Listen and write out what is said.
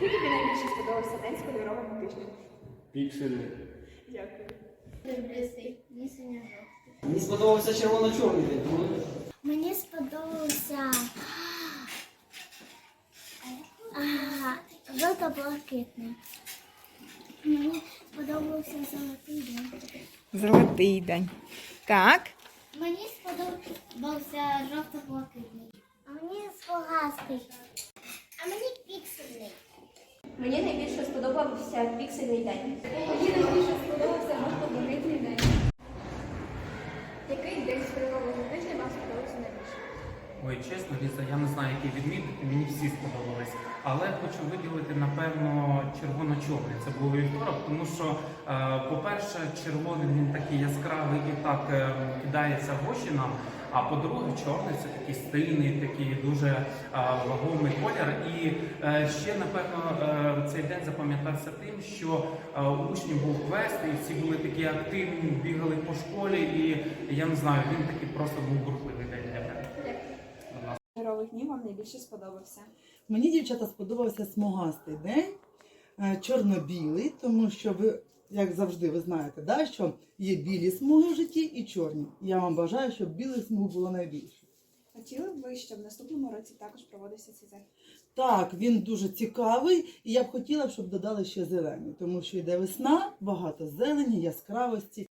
найбільше сподобався день з кольорового тижня? Пікселі. Дякую. Мені сподобався червоно-чорний день. тому Мені сподобався а, жовто-блакитний. Мені сподобався золотий день. Золотий день. Так. Мені сподобався жовто-блакитний. А мені смугастий. Мені найбільше сподобався піксельний день. Мені найбільше сподобався жовто-блакитний день. Який день з кольорового тижня вам сподобався найбільше? Ой, чесно, Ліза, я не знаю, який відмітити, мені всі сподобались. Але хочу виділити, напевно, червоно-чорний. Це був вівторок, тому що, е, по-перше, червоний він такий яскравий і так е, кидається в очі нам. А по-друге, чорний це такий стильний, такий дуже е, вагомий колір. І е, ще, напевно, е, цей день запам'ятався тим, що е, у учнів був квест, і всі були такі активні, бігали по школі, і я не знаю, він такий просто був бурхливий день для мене. Кольорових днів вам найбільше сподобався? Мені, дівчата, сподобався смугастий день, чорно-білий, тому що ви, як завжди, ви знаєте, да, що є білі смуги в житті і чорні. Я вам бажаю, щоб білих смуг було найбільше. Хотіли б ви, щоб в наступному році також проводився цей захід? Так, він дуже цікавий, і я б хотіла, щоб додали ще зелені, тому що йде весна, багато зелені, яскравості,